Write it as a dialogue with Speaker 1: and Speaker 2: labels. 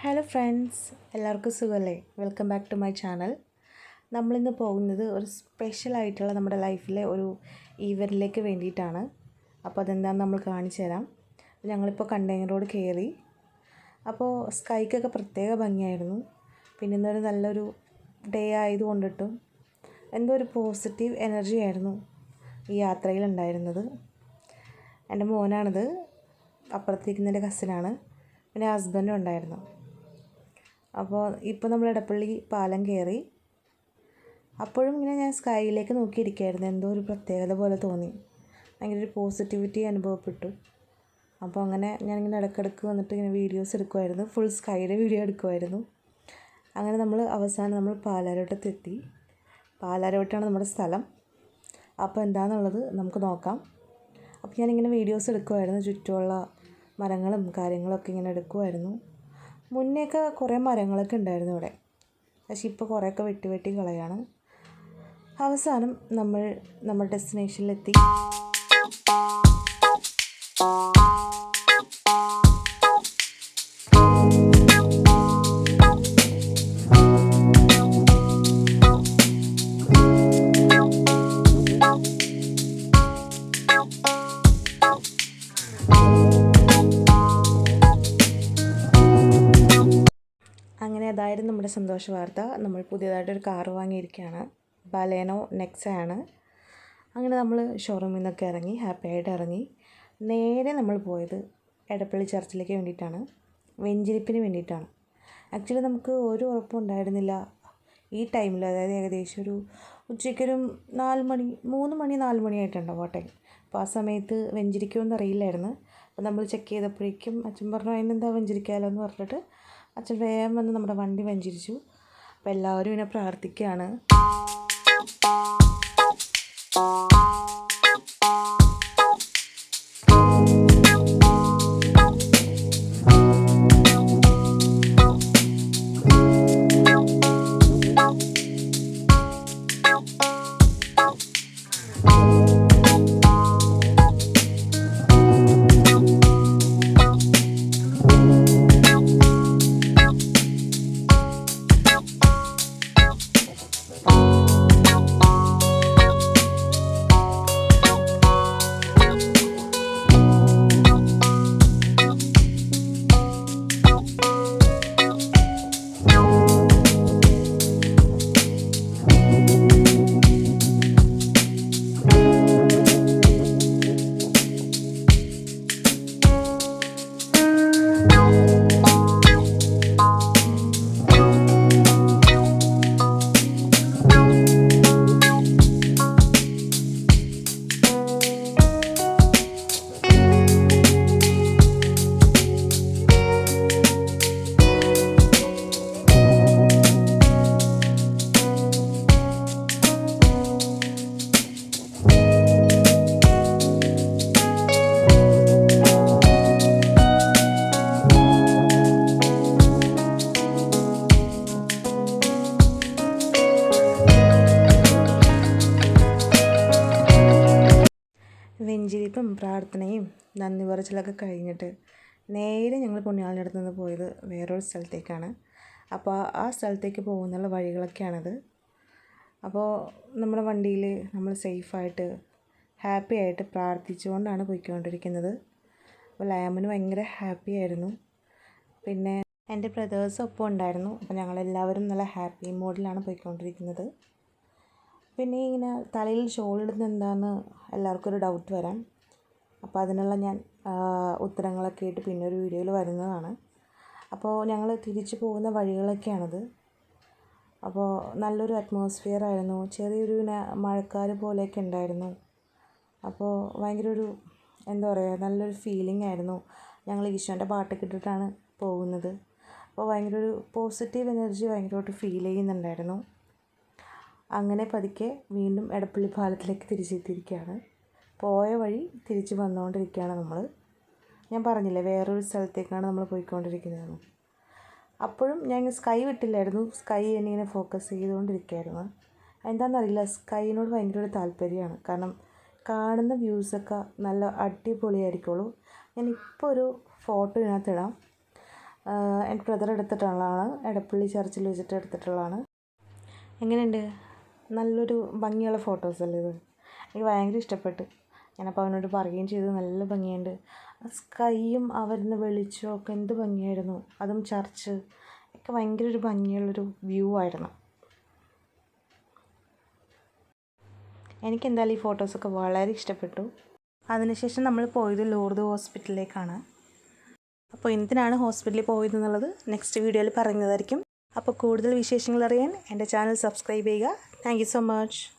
Speaker 1: Hello friends എല്ലാവർക്കും സുഖമല്ലേ? Welcome back to my channel നമ്മളിന്ന് പോകുന്നത് ഒരു സ്പെഷ്യൽ ആയിട്ടുള്ള നമ്മുടെ ലൈഫിലെ ഒരു ഈവന്റിലേക്ക് വേണ്ടിയിട്ടാണ്. അപ്പോൾ അതെന്താണെന്ന് നമ്മൾ കാണിച്ചു തരാം. ഞങ്ങളിപ്പോൾ കണ്ടെയ്നർ റോഡ് കയറി അപ്പോൾ സ്കൈക്കൊക്കെ പ്രത്യേക ഭംഗിയായിരുന്നു. പിന്നെ ഇന്നൊരു നല്ലൊരു ഡേ ആയതുകൊണ്ടിട്ടും എന്തോ ഒരു പോസിറ്റീവ് എനർജി ആയിരുന്നു ഈ യാത്രയിൽ ഉണ്ടായിരുന്നത് എന്റെ മോനാണിത്. അപ്പുറത്തേക്കുന്നതിന്റെ കസിനാണ് പിന്നെ ഹസ്ബൻഡും ഉണ്ടായിരുന്നു. അപ്പോൾ ഇപ്പോൾ നമ്മൾ ഇടപ്പള്ളി പാലം കയറി. അപ്പോഴും ഇങ്ങനെ ഞാൻ സ്കൈയിലേക്ക് നോക്കിയിരിക്കുകയായിരുന്നു. എന്തോ ഒരു പ്രത്യേകത പോലെ തോന്നി. ഭയങ്കര ഒരു പോസിറ്റിവിറ്റി അനുഭവപ്പെട്ടു. അപ്പോൾ അങ്ങനെ ഞാനിങ്ങനെ ഇടയ്ക്കിടയ്ക്ക് വന്നിട്ട് ഇങ്ങനെ വീഡിയോസ് എടുക്കുമായിരുന്നു. ഫുൾ സ്കൈയുടെ വീഡിയോ എടുക്കുമായിരുന്നു. അങ്ങനെ നമ്മൾ അവസാനം നമ്മൾ പാലാരോട്ടത്തെത്തി. പാലാരോട്ടാണ് നമ്മുടെ സ്ഥലം. അപ്പോൾ എന്താണെന്നുള്ളത് നമുക്ക് നോക്കാം. അപ്പോൾ ഞാനിങ്ങനെ വീഡിയോസ് എടുക്കുമായിരുന്നു. ചുറ്റുമുള്ള മരങ്ങളും കാര്യങ്ങളൊക്കെ ഇങ്ങനെ എടുക്കുമായിരുന്നു. മുന്നേയൊക്കെ കുറേ മരങ്ങളൊക്കെ ഉണ്ടായിരുന്നു ഇവിടെ. പക്ഷേ ഇപ്പോൾ കുറേയൊക്കെ വെട്ടി വെട്ടി കളയാണ്. അവസാനം നമ്മൾ നമ്മുടെ ഡെസ്റ്റിനേഷനിലെത്തി അതായിരുന്നു നമ്മുടെ സന്തോഷ വാർത്ത. നമ്മൾ പുതിയതായിട്ടൊരു കാറ് വാങ്ങിയിരിക്കുകയാണ്. ബലേനോ നെക്സയാണ്. അങ്ങനെ നമ്മൾ ഷോറൂമിൽ നിന്നൊക്കെ ഇറങ്ങി ഹാപ്പിയായിട്ട് ഇറങ്ങി. നേരെ നമ്മൾ പോയത് എടപ്പള്ളി ചർച്ചിലേക്ക് വേണ്ടിയിട്ടാണ്. വെഞ്ചിരിപ്പിന് വേണ്ടിയിട്ടാണ്. ആക്ച്വലി നമുക്ക് ഒരു ഉറപ്പും ഉണ്ടായിരുന്നില്ല. ഈ ടൈമിൽ അതായത് ഏകദേശം ഒരു ഉച്ചയ്ക്കൊരു നാല് മണി മൂന്ന് മണി നാല് മണിയായിട്ടുണ്ടാവും ആ ടൈം അപ്പോൾ ആ സമയത്ത് വെഞ്ചിരിക്കുമെന്ന് അറിയില്ലായിരുന്നു. അപ്പോൾ നമ്മൾ ചെക്ക് ചെയ്തപ്പോഴേക്കും അച്ഛൻ പറഞ്ഞു അതിനെന്താ വെഞ്ചിരിക്കാമല്ലോ എന്ന് പറഞ്ഞിട്ട് അച്ഛൻ വേഗം വന്ന് നമ്മുടെ വണ്ടി വഞ്ചിരിച്ചു. അപ്പോൾ എല്ലാവരും ഇങ്ങനെ പ്രാർത്ഥിക്കുകയാണ് വെഞ്ചിരിപ്പും പ്രാർത്ഥനയും നന്ദി പറച്ചിലൊക്കെ കഴിഞ്ഞിട്ട് നേരെ ഞങ്ങൾ പുണ്യാളിന്റെ നിന്ന് പോയത് വേറൊരു സ്ഥലത്തേക്കാണ്. അപ്പോൾ ആ സ്ഥലത്തേക്ക് പോകുന്നുള്ള വഴികളൊക്കെയാണത്. അപ്പോൾ നമ്മുടെ വണ്ടിയിൽ നമ്മൾ സേഫായിട്ട് ഹാപ്പി ആയിട്ട് പ്രാർത്ഥിച്ചുകൊണ്ടാണ് പോയിക്കൊണ്ടിരിക്കുന്നത്. അപ്പോൾ ലാമിന് ഭയങ്കര ഹാപ്പി ആയിരുന്നു. പിന്നെ എന്റെ ബ്രദേഴ്സ് ഒപ്പം ഉണ്ടായിരുന്നു. അപ്പോൾ ഞങ്ങളെല്ലാവരും നല്ല ഹാപ്പി മൂഡിലാണ് പോയിക്കൊണ്ടിരിക്കുന്നത്. പിന്നെ ഇങ്ങനെ തലയിൽ ഷോൾ ഇടുന്നത് എന്താണെന്ന് എല്ലാവർക്കും ഒരു ഡൗട്ട് വരാം. അപ്പോൾ അതിനുള്ള ഞാൻ ഉത്തരങ്ങളൊക്കെ ആയിട്ട് പിന്നെ ഒരു വീഡിയോയിൽ വരുന്നതാണ്. അപ്പോൾ ഞങ്ങൾ തിരിച്ചു പോകുന്ന വഴികളൊക്കെയാണത്. അപ്പോൾ നല്ലൊരു അറ്റ്മോസ്ഫിയർ ആയിരുന്നു. ചെറിയൊരു മഴക്കാർ പോലെയൊക്കെ ഉണ്ടായിരുന്നു. അപ്പോൾ ഭയങ്കര ഒരു എന്താ പറയുക നല്ലൊരു ഫീലിംഗ് ആയിരുന്നു. ഞങ്ങൾ ഈശോന്റെ പാട്ടൊക്കെ ഇട്ടിട്ടാണ് പോകുന്നത്. അപ്പോൾ ഭയങ്കര ഒരു പോസിറ്റീവ് എനർജി ഭയങ്കരമായിട്ട് ഫീൽ ചെയ്യുന്നുണ്ടായിരുന്നു. അങ്ങനെ പതുക്കെ വീണ്ടും എടപ്പള്ളി പാലത്തിലേക്ക് തിരിച്ചെത്തിയിരിക്കുകയാണ്. പോയ വഴി തിരിച്ച് വന്നുകൊണ്ടിരിക്കുകയാണ് നമ്മൾ ഞാൻ പറഞ്ഞില്ലേ വേറൊരു സ്ഥലത്തേക്കാണ് നമ്മൾ പോയിക്കൊണ്ടിരിക്കുന്നത്. അപ്പോഴും ഞാൻ സ്കൈ വിട്ടില്ലായിരുന്നു. സ്കൈ എന്നിങ്ങനെ ഫോക്കസ് ചെയ്തുകൊണ്ടിരിക്കുകയായിരുന്നു. എന്താണെന്നറിയില്ല സ്കൈനോട് ഭയങ്കര ഒരു താല്പര്യമാണ്. കാരണം കാണുന്ന വ്യൂസൊക്കെ നല്ല അടിപൊളിയായിരിക്കുള്ളൂ. ഞാൻ ഇപ്പോൾ ഒരു ഫോട്ടോ ഇതിനകത്ത് ഇടാം എന്റെ ബ്രദർ എടുത്തിട്ടുള്ളതാണ്. എടപ്പള്ളി ചർച്ചിൽ വെച്ചിട്ട് എടുത്തിട്ടുള്ളതാണ്. എങ്ങനെയുണ്ട്? നല്ലൊരു ഭംഗിയുള്ള ഫോട്ടോസല്ലേ ഇത്? എനിക്ക് ഭയങ്കര ഇഷ്ടപ്പെട്ടു. ഞാനപ്പോൾ അവനോട് പറയുകയും ചെയ്തു. നല്ല ഭംഗിയുണ്ട്. സ്കൈയും ആ വരുന്ന എന്ത് ഭംഗിയായിരുന്നു. അതും ചർച്ച് ഒക്കെ ഭയങ്കര ഒരു ഭംഗിയുള്ളൊരു വ്യൂ ആയിരുന്നു. എനിക്ക് എന്തായാലും ഈ ഫോട്ടോസൊക്കെ വളരെ ഇഷ്ടപ്പെട്ടു. അതിനുശേഷം നമ്മൾ പോയത് ലോർദ് ഹോസ്പിറ്റലിലേക്കാണ് അപ്പോൾ എന്തിനാണ് ഹോസ്പിറ്റലിൽ പോയത് എന്നുള്ളത് നെക്സ്റ്റ് വീഡിയോയിൽ പറയുന്നതായിരിക്കും. അപ്പോൾ കൂടുതൽ വിശേഷങ്ങൾ അറിയാൻ എന്റെ ചാനൽ സബ്സ്ക്രൈബ് ചെയ്യുക. Thank so much.